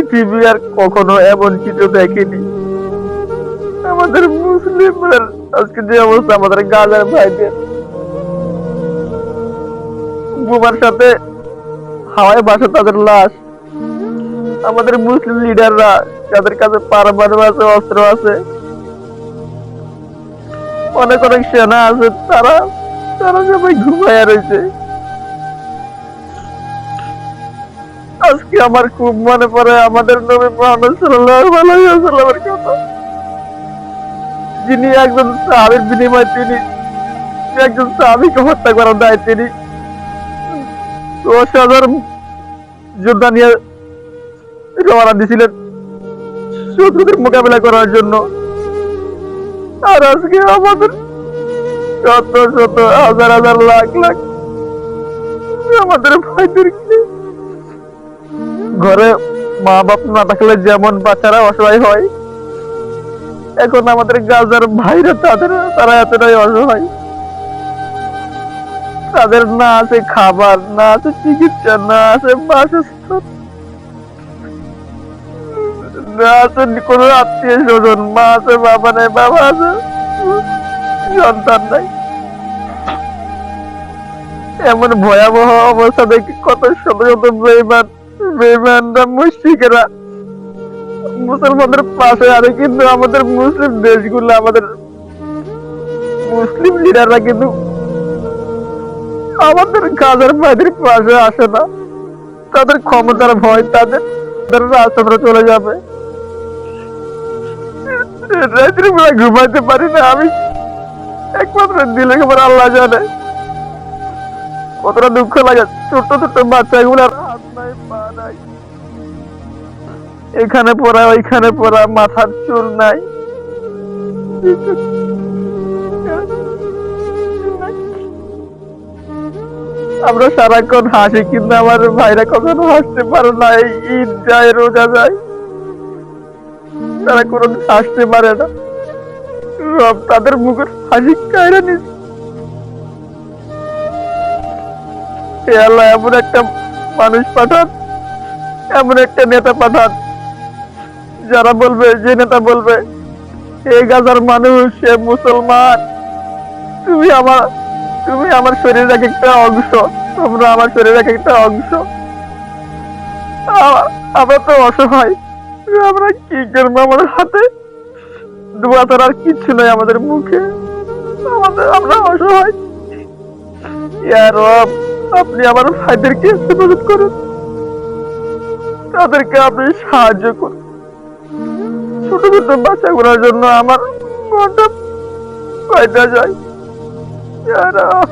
পৃথিবী আর কখনো এমন কিছু দেখেনি। আমাদের মুসলিমদের আজকে যে অবস্থা, আমাদের গাজার ভাইদের। বোমার সাথে হাওয়ায় বাসে তাদের লাশ। আমাদের মুসলিম লিডাররা, যাদের কাছে পারমাণু আছে, অস্ত্র আছে, অনেক অনেক সেনা আছে, তারা তারা সবাই ঘুমায় রয়েছে। আজকে আমার খুব মনে পড়ে, আমাদের নবী মোহাম্মদ সাল্লাল্লাহু আলাইহি ওয়াসাল্লামের কথা। যিনি একজন সাহাবীর বিনিময়ে তিনি একজন সাহাবীকে হত্যা করার দায় তিনি। দশ হাজার যোদ্ধা নিয়ে রওনা দিয়েছিলেন শত্রুদের মোকাবেলা করার জন্য। আর আজকে আমাদের শত শত, হাজার হাজার লাখ লাখ আমাদের ভাইদেরকে ঘরে মা বাপ না থাকলে যেমন বাচ্চারা অসহায় হয়, এখন আমাদের গাজার ভাইরা তাদের, তারা এতটাই অসহায়। তাদের না আছে খাবার, না আছে চিকিৎসা, না আছে বাসস্থান, না আছে কোনো আত্মীয় স্বজন, মা আছে, বাবা নেই, বাবা আছে, সন্তান নাই। এমন ভয়াবহ অবস্থা দেখে কত শত শত বেইমান। মুশরিকেরা মুসলমানদের পাশে আছে, কিন্তু আমাদের মুসলিম দেশগুলো, আমাদের মুসলিম লিডাররা কিন্তু আমাদের ভাইদের পাশে আসে না। তাদের ক্ষমতার ভয়, তাদের তাদের রাস্তাটা চলে যাবে। রাত্রি ঘুমাইতে পারি না আমি। একমাত্র দিলে আল্লাহ জানে। কতটা দুঃখ লাগে, ছোট্ট ছোট্ট বাচ্চাগুলোর এখানে পড়া, ওইখানে পড়া, মাথার চুল নাই। আমরা সারাক্ষণ হাসি, কিন্তু আমার ভাইরা কখনো হাসতে পারে না ঈদ যায়, রোজা যায়। তারা কোনো হাসতে পারে না। রব তাদের মুখের হাসি কায়রা আল্লাহ, এমন একটা মানুষ পাঠান, এমন একটা নেতা পাঠান যারা বলবে, যে নেতা বলবে হে গাজার মানুষ, সে মুসলমান। তুমি আমার তুমি আমার শরীরের এক একটা অংশ, তোমরা আমার শরীরের এক একটা অংশ। আমরা তো অসহায়। আমরা কি করব আমাদের হাতে? দোয়া ছাড়া আর কিচ্ছু নেই আমাদের মুখে। আমাদের, আমরা অসহায়। ইয়া আপনি আমার ভাইদেরকে হেফাজত করুন। তাদেরকে আপনি সাহায্য করুন। ছোট ছোট বাচ্চাগুলোর জন্য আমার মনটা কয়টা যায়। রব